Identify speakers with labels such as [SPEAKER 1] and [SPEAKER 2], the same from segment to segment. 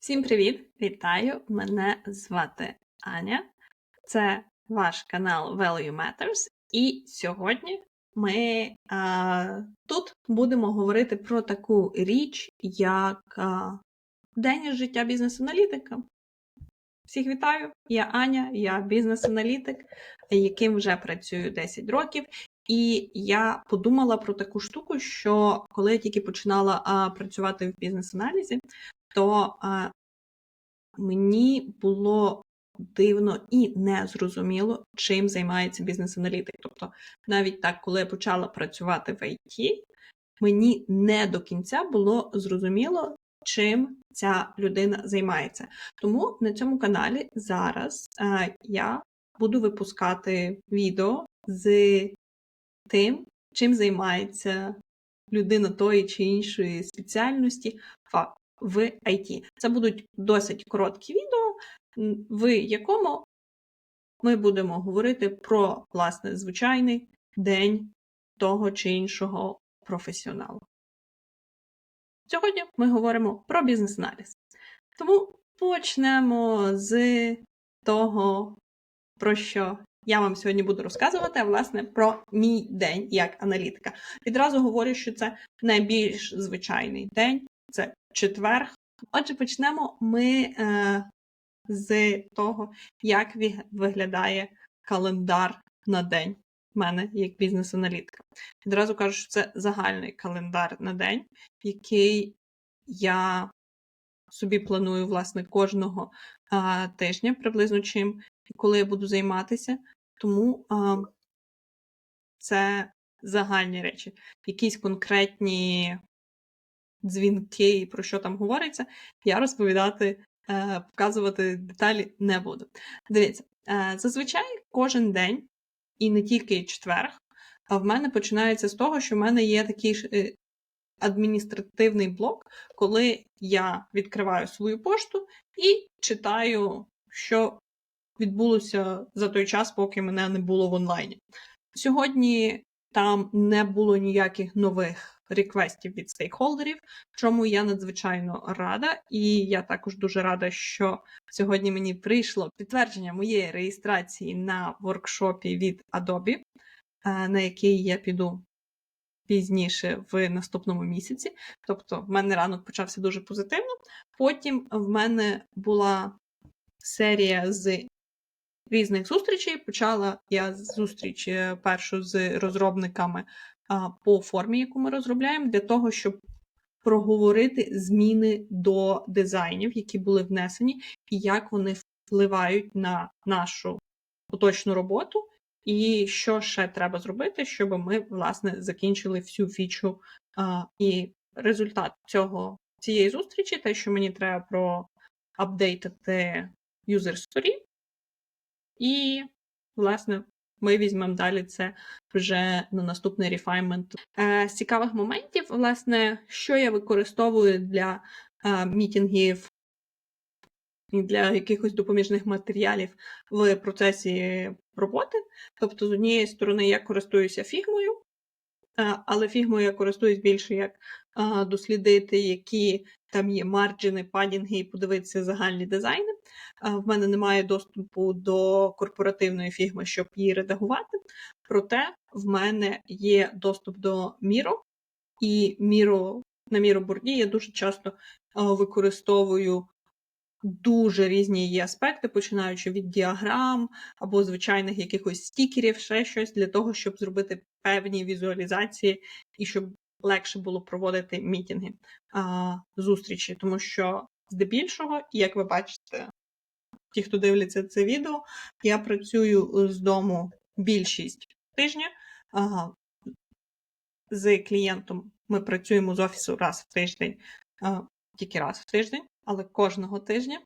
[SPEAKER 1] Всім привіт! Вітаю! Мене звати Аня. Це ваш канал Value Matters. І сьогодні ми а, тут будемо говорити про таку річ, як а, день життя бізнес-аналітика. Всіх вітаю! Я Аня, я бізнес-аналітик, яким вже працюю 10 років. І я подумала про таку штуку, що коли я тільки починала а, працювати в бізнес-аналізі, то а, мені було дивно і незрозуміло, чим займається бізнес-аналітик. Тобто, навіть так, коли я почала працювати в ІТ, мені не до кінця було зрозуміло, чим ця людина займається. Тому на цьому каналі зараз е, я буду випускати відео з тим, чим займається людина тої чи іншої спеціальності в IT. Це будуть досить короткі відео, в якому ми будемо говорити про власне звичайний день того чи іншого професіоналу. Сьогодні ми говоримо про бізнес-аналіз. Тому почнемо з того, про що я вам сьогодні буду розказувати, а власне про мій день як аналітика. Відразу говорю, що це найбільш звичайний день, це четверг. Отже, почнемо ми е, з того, як виглядає календар на день в мене як бізнес-аналітика. Відразу кажу, що це загальний календар на день, який я собі планую власне кожного а, тижня, приблизно чим і коли я буду займатися. Тому а, це загальні речі. Якісь конкретні дзвінки і про що там говориться, я розповідати, е, показувати деталі не буду. Дивіться, е, зазвичай кожен день, і не тільки четверг, а в мене починається з того, що в мене є такий е, адміністративний блок, коли я відкриваю свою пошту і читаю, що відбулося за той час, поки мене не було в онлайні. Сьогодні там не було ніяких нових реквестів від стейкхолдерів, чому я надзвичайно рада, і я також дуже рада, що сьогодні мені прийшло підтвердження моєї реєстрації на воркшопі від Adobe, е, на який я піду пізніше в наступному місяці. Тобто, в мене ранок почався дуже позитивно. Потім в мене була серія з різних зустрічей. Почала я зустріч е, першу з розробниками по формі, яку ми розробляємо, для того, щоб проговорити зміни до дизайнів, які були внесені, і як вони впливають на нашу поточну роботу, і що ще треба зробити, щоб ми власне закінчили всю фічу. І результат цього цієї зустрічі, те, що мені треба про апдейтити юзер сторі, і, власне, ми візьмемо далі це вже на наступний рефаймент. З цікавих моментів, власне, що я використовую для е, мітінгів і для якихось допоміжних матеріалів в процесі роботи. Тобто, з однієї сторони, я користуюся фігмою, е, але фігмою я користуюсь більше як е, дослідити, які там є марджини, падінги і подивитися загальні дизайни. В мене немає доступу до корпоративної фігми, щоб її редагувати. Проте в мене є доступ до Miro, і Miro, на Miro борді я дуже часто використовую дуже різні її аспекти, починаючи від діаграм або звичайних якихось стікерів, ще щось для того, щоб зробити певні візуалізації і щоб легше було проводити мітинги, а, зустрічі, тому що здебільшого, як ви бачите, ті, хто дивляться це відео, я працюю з дому більшість тижня. З клієнтом ми працюємо з офісу раз в тиждень, тільки раз в тиждень, але кожного тижня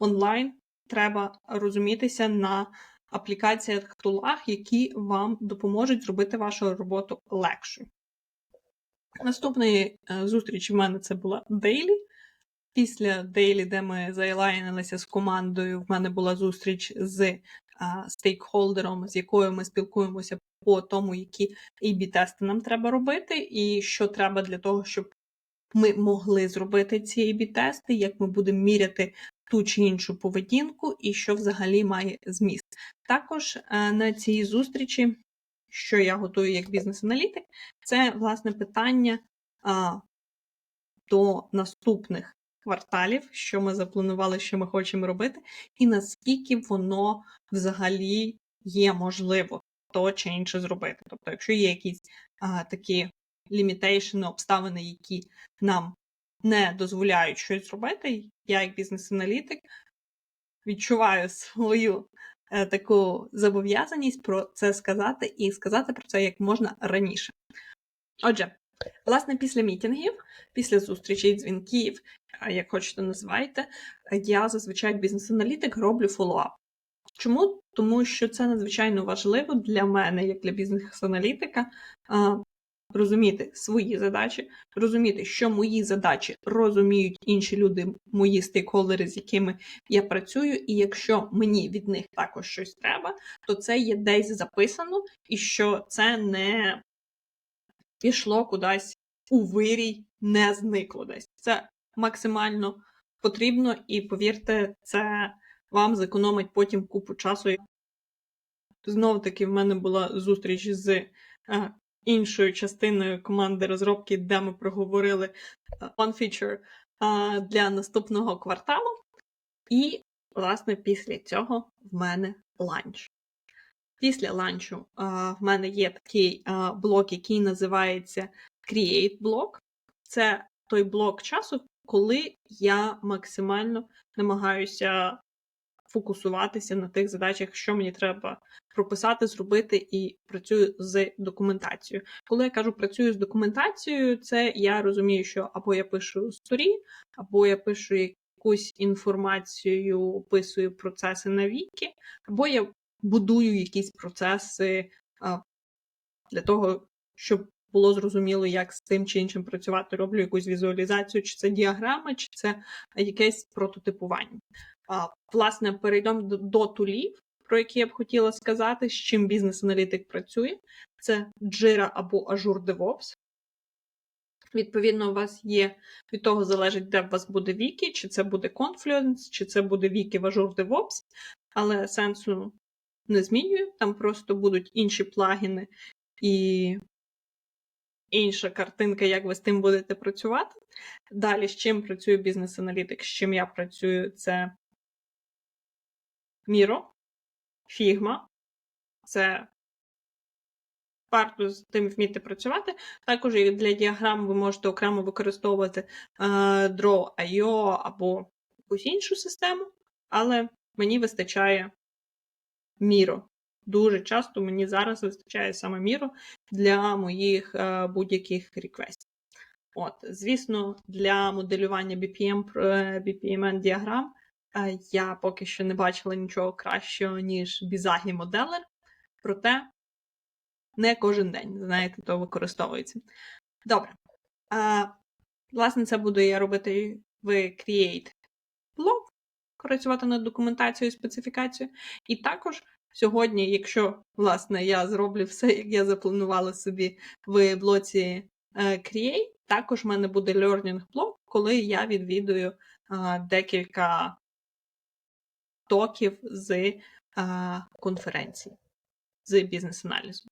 [SPEAKER 1] онлайн треба розумітися на аплікаціях тулах, які вам допоможуть зробити вашу роботу легшою. Наступної е, зустрічі в мене це була Daily. Після Daily, де ми зайлайнилися з командою, в мене була зустріч з а, стейкхолдером, з якою ми спілкуємося по тому, які A-B-тести нам треба робити, і що треба для того, щоб ми могли зробити ці A-B-тести, як ми будемо міряти ту чи іншу поведінку, і що взагалі має зміст. Також е, на цій зустрічі, що я готую як бізнес-аналітик, це власне питання а, до наступних кварталів, що ми запланували, що ми хочемо робити, і наскільки воно взагалі є можливо то чи інше зробити. Тобто, якщо є якісь а, такі лімітейшни, обставини, які нам не дозволяють щось зробити, я, як бізнес-аналітик, відчуваю свою таку зобов'язаність про це сказати і сказати про це як можна раніше. Отже, власне, після мітінгів, після зустрічей, дзвінків, як хочете називайте, я зазвичай бізнес-аналітик роблю фоллоуап. Чому? Тому що це надзвичайно важливо для мене, як для бізнес-аналітика, розуміти свої задачі, розуміти, що мої задачі розуміють інші люди, мої стейкхолдери, з якими я працюю, і якщо мені від них також щось треба, то це є десь записано, і що це не пішло кудись у вирій, не зникло десь. Це максимально потрібно, і повірте, це вам зекономить потім купу часу. Знов таки в мене була зустріч з е, іншою частиною команди розробки, де ми проговорили е, one feature е, для наступного кварталу. І, власне, після цього в мене ланч. Після ланчу е, в мене є такий блок, який називається Create блок. Це той блок часу, коли я максимально намагаюся фокусуватися на тих задачах, що мені треба прописати, зробити, і працюю з документацією. Коли я кажу працюю з документацією, це я розумію, що або я пишу сторі, або я пишу якусь інформацію, описую процеси на віки, або я будую якісь процеси для того, щоб було зрозуміло, як з тим чи іншим працювати. Роблю якусь візуалізацію, чи це діаграма, чи це якесь прототипування. А, Власне, перейдемо до, до тулів, про які я б хотіла сказати, з чим бізнес-аналітик працює. Це Jira або Azure DevOps. Відповідно, у вас є від того залежить, де у вас буде Вікі, чи це буде Confluence, чи це буде Вікі в Azure DevOps, але сенсу не змінює. Там просто будуть інші плагіни і інша картинка, як ви з тим будете працювати. Далі, з чим працює бізнес-аналітик, з чим я працюю, це Міро, Фігма. Це варто з тим вміти працювати. Також і для діаграм ви можете окремо використовувати е, Draw.io або якусь іншу систему, але мені вистачає Міро. Дуже часто мені зараз вистачає саме Міро для моїх е, будь-яких реквестів. От, Звісно, для моделювання BPM, BPMN діаграм я поки що не бачила нічого кращого, ніж Bizahi моделер, проте не кожен день, знаєте, то використовується. Добре. А, Власне, це буду я робити в Create блог, працювати над документацією і специфікацією. І також сьогодні, якщо власне я зроблю все, як я запланувала собі в блоці Create, також в мене буде learning блог, коли я відвідую декілька токів з а, конференцій, з бізнес-аналізу.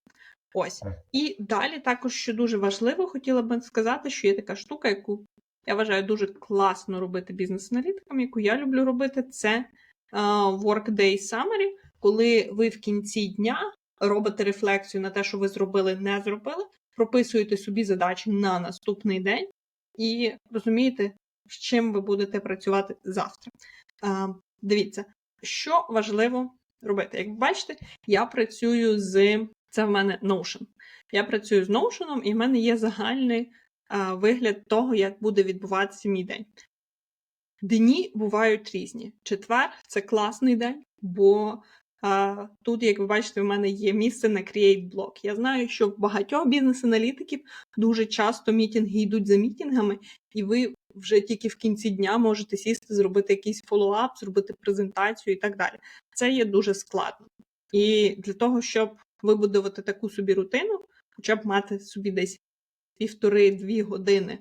[SPEAKER 1] Ось. І далі також, що дуже важливо, хотіла би сказати, що є така штука, яку я вважаю дуже класно робити бізнес-аналітикам, яку я люблю робити, це Workday Summary, коли ви в кінці дня робите рефлексію на те, що ви зробили, не зробили, прописуєте собі задачі на наступний день і розумієте, з чим ви будете працювати завтра. Дивіться, що важливо робити? Як ви бачите, я працюю з це в мене Notion. Я працюю з Notion, і в мене є загальний а, вигляд того, як буде відбуватися мій день. Дні бувають різні. Четвер це класний день, бо а, тут, як ви бачите, в мене є місце на Create Block. Я знаю, що в багатьох бізнес-аналітиків дуже часто мітинги йдуть за мітингами, і ви вже тільки в кінці дня можете сісти, зробити якийсь фоллоуап, зробити презентацію і так далі. Це є дуже складно. І для того, щоб вибудувати таку собі рутину, хоча б мати собі десь півтори-дві години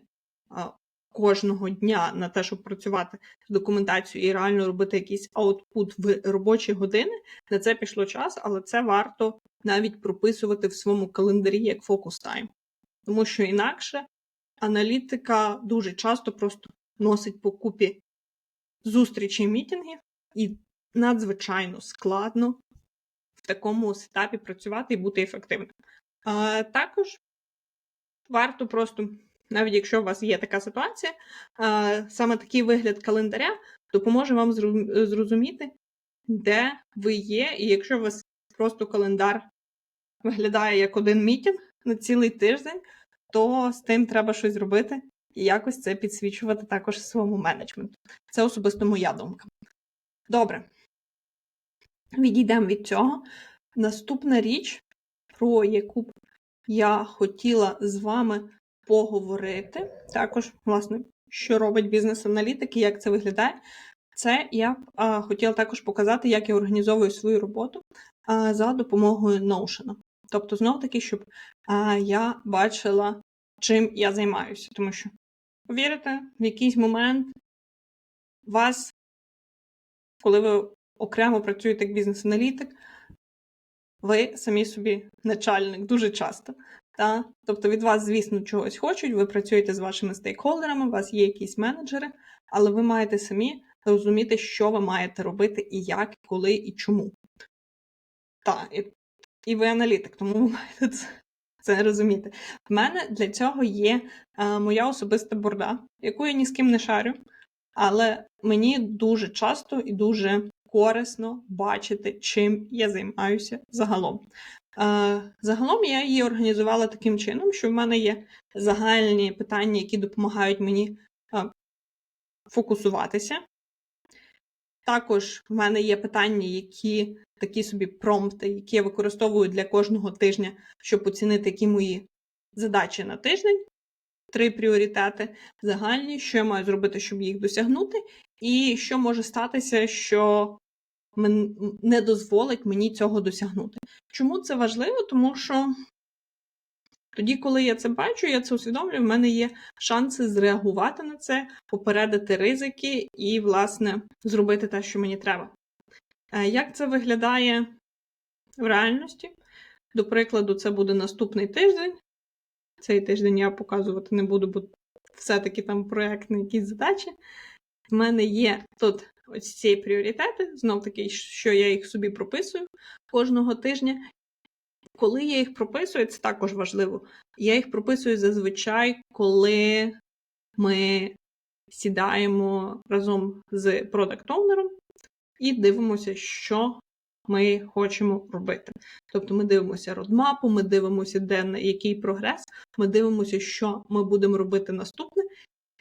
[SPEAKER 1] кожного дня на те, щоб працювати з документацією і реально робити якийсь аутпут в робочі години. На це пішло час, але це варто навіть прописувати в своєму календарі як фокус тайм. Тому що інакше аналітика дуже часто просто носить по купі зустрічі мітингів, і надзвичайно складно в такому сетапі працювати і бути ефективним. А, також варто просто, навіть якщо у вас є така ситуація, а, саме такий вигляд календаря допоможе вам зрозуміти, де ви є, і якщо у вас просто календар виглядає як один мітінг на цілий тиждень, то з тим треба щось робити і якось це підсвічувати також своєму менеджменту. Це особисто моя думка. Добре. Відійдемо від цього. Наступна річ, про яку б я хотіла з вами поговорити, також, власне, що робить бізнес-аналітик і як це виглядає. Це я б а, хотіла також показати, як я організовую свою роботу а, за допомогою Notion. Тобто, знов таки, щоб а, я бачила, чим я займаюся. Тому що, повірите, в якийсь момент вас, коли ви окремо працюєте як бізнес-аналітик, ви самі собі начальник дуже часто. Та? Тобто від вас, звісно, чогось хочуть, ви працюєте з вашими стейкхолдерами, у вас є якісь менеджери, але ви маєте самі розуміти, що ви маєте робити, і як, і коли, і чому. Так, і ви аналітик, тому ви маєте це, це розуміти. В мене для цього є е, моя особиста борда, яку я ні з ким не шарю, але мені дуже часто і дуже корисно бачити, чим я займаюся загалом. Е, Загалом я її організувала таким чином, що в мене є загальні питання, які допомагають мені е, фокусуватися. Також в мене є питання, які такі собі промпти, які я використовую для кожного тижня, щоб оцінити, які мої задачі на тиждень. Три пріоритети загальні, що я маю зробити, щоб їх досягнути, і що може статися, що не дозволить мені цього досягнути. Чому це важливо? Тому що тоді, коли я це бачу, я це усвідомлюю, в мене є шанси зреагувати на це, попередити ризики і, власне, зробити те, що мені треба. Е, Як це виглядає в реальності? До прикладу, це буде наступний тиждень. Цей тиждень я показувати не буду, бо все-таки там проєктні якісь задачі. В мене є тут ось ці пріоритети, знов таки, що я їх собі прописую кожного тижня. Коли я їх прописую, це також важливо. Я їх прописую зазвичай, коли ми сідаємо разом з продакт-оунером і дивимося, що ми хочемо робити. Тобто ми дивимося родмапу, ми дивимося, де на який прогрес, ми дивимося, що ми будемо робити наступне.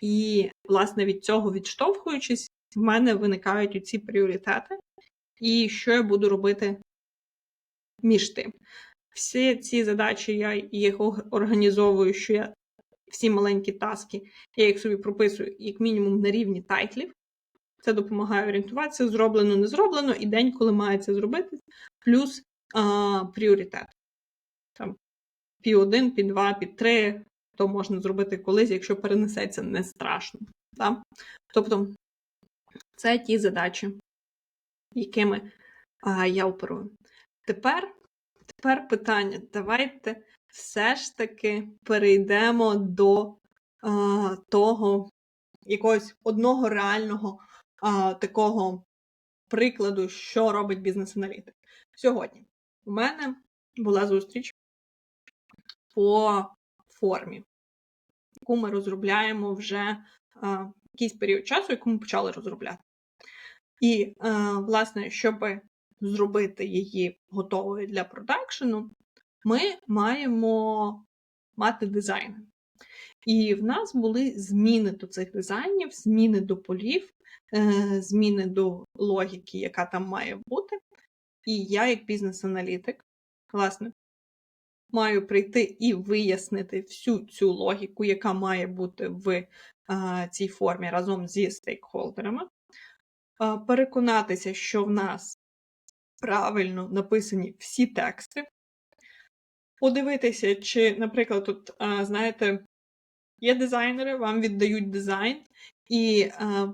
[SPEAKER 1] І, власне, від цього відштовхуючись, в мене виникають ці пріоритети, і що я буду робити між тим. Всі ці задачі я їх організовую, що я всі маленькі таски, я їх собі прописую як мінімум на рівні тайтлів. Це допомагає орієнтуватися, зроблено, не зроблено, і день, коли має це зробити, плюс а, пріоритет. Там пі 1, пі 2, пі 3, то можна зробити колись, якщо перенесеться, не страшно. Так? Тобто це ті задачі, якими а, я оперую. Тепер, тепер питання. Давайте все ж таки перейдемо до а, того якогось одного реального а, такого прикладу, що робить бізнес-аналітик. Сьогодні у мене була зустріч по формі, яку ми розробляємо вже а, якийсь період часу, яку ми почали розробляти. І, власне, щоб зробити її готовою для продакшену, ми маємо мати дизайн. І в нас були зміни до цих дизайнів, зміни до полів, е, зміни до логіки, яка там має бути. І я, як бізнес-аналітик, власне, маю прийти і вияснити всю цю логіку, яка має бути в е, цій формі разом зі стейкхолдерами, е, переконатися, що в нас правильно написані всі тексти, подивитися, чи, наприклад, тут, знаєте, є дизайнери, вам віддають дизайн, і е,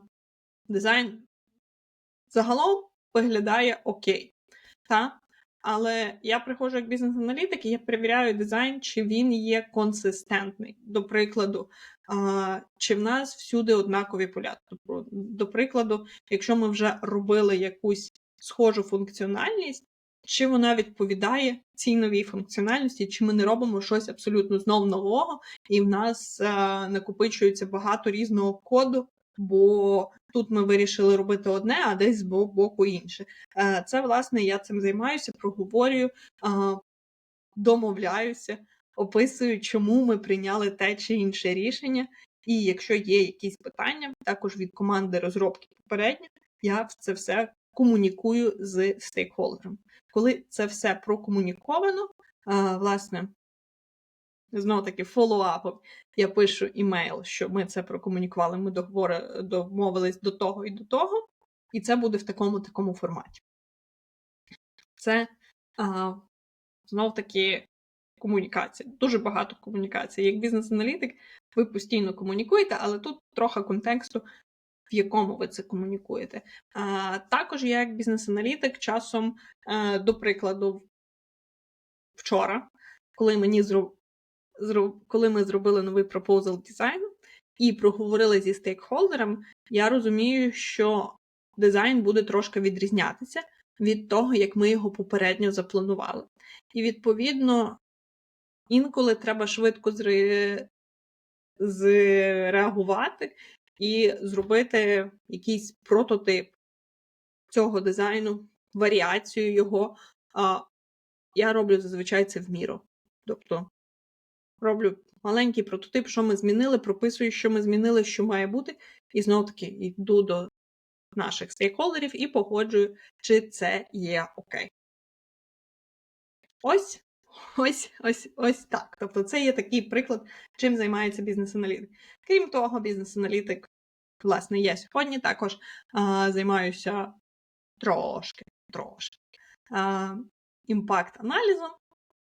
[SPEAKER 1] дизайн загалом виглядає окей. Та? Але я приходжу як бізнес-аналітик і я перевіряю дизайн, чи він є консистентний. До прикладу, а, чи в нас всюди однакові поля. Тобто, До прикладу, якщо ми вже робили якусь схожу функціональність, чи вона відповідає цій новій функціональності, чи ми не робимо щось абсолютно знов нового, і в нас а, накопичується багато різного коду, бо тут ми вирішили робити одне, а десь з боку інше. Е, Це, власне, я цим займаюся, проговорюю, а, домовляюся, описую, чому ми прийняли те чи інше рішення. І якщо є якісь питання, також від команди розробки попередньо, я це все комунікую з стейкхолдером. Коли це все прокомуніковано, власне, знову таки фоллоуапом, я пишу імейл, що ми це прокомунікували, ми договори, домовились до того і до того, і це буде в такому такому форматі. Це знов таки комунікація. Дуже багато комунікації. Як бізнес-аналітик, ви постійно комунікуєте, але тут трохи контексту, в якому ви це комунікуєте. А, Також я, як бізнес-аналітик, часом, до прикладу, вчора, коли мені зроб... Зроб... коли ми зробили новий пропозал дизайну і проговорили зі стейкхолдером, я розумію, що дизайн буде трошки відрізнятися від того, як ми його попередньо запланували. І, відповідно, інколи треба швидко зре... зреагувати і зробити якийсь прототип цього дизайну, варіацію його. А Я роблю зазвичай це в міру. Тобто роблю маленький прототип, що ми змінили, прописую, що ми змінили, що має бути, і знову таки йду до наших стейкхолдерів і погоджую, чи це є окей. Ось, ось, ось, ось так. Тобто, це є такий приклад, чим займається бізнес-аналітик. Крім того, бізнес-аналітик, власне, я сьогодні також а, займаюся трошки, трошки імпакт-аналізом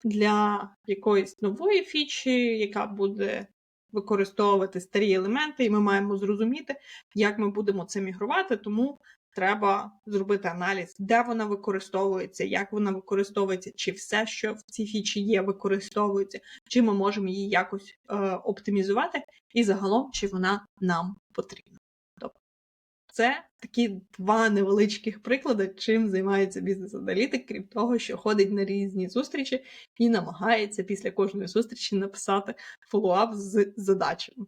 [SPEAKER 1] для якоїсь нової фічі, яка буде використовувати старі елементи, і ми маємо зрозуміти, як ми будемо це мігрувати, тому треба зробити аналіз, де вона використовується, як вона використовується, чи все, що в цій фічі є, використовується, чи ми можемо її якось е, оптимізувати, і загалом, чи вона нам потрібна. Тобто це такі два невеличких приклади, чим займається бізнес-аналітик, крім того, що ходить на різні зустрічі і намагається після кожної зустрічі написати фоллоуап з задачами.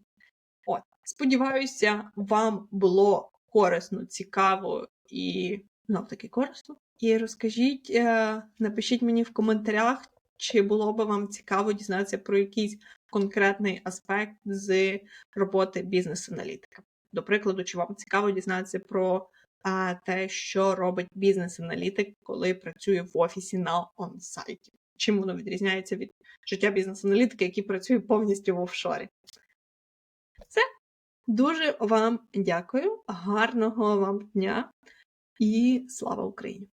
[SPEAKER 1] От, сподіваюся, вам було корисно, цікаво і знов таки корисно. І розкажіть, е, напишіть мені в коментарях, чи було би вам цікаво дізнатися про якийсь конкретний аспект з роботи бізнес-аналітика. До прикладу, чи вам цікаво дізнатися про а, те, що робить бізнес-аналітик, коли працює в офісі на онсайті? Чим воно відрізняється від життя бізнес-аналітика, який працює повністю в офшорі? Дуже вам дякую, гарного вам дня і слава Україні!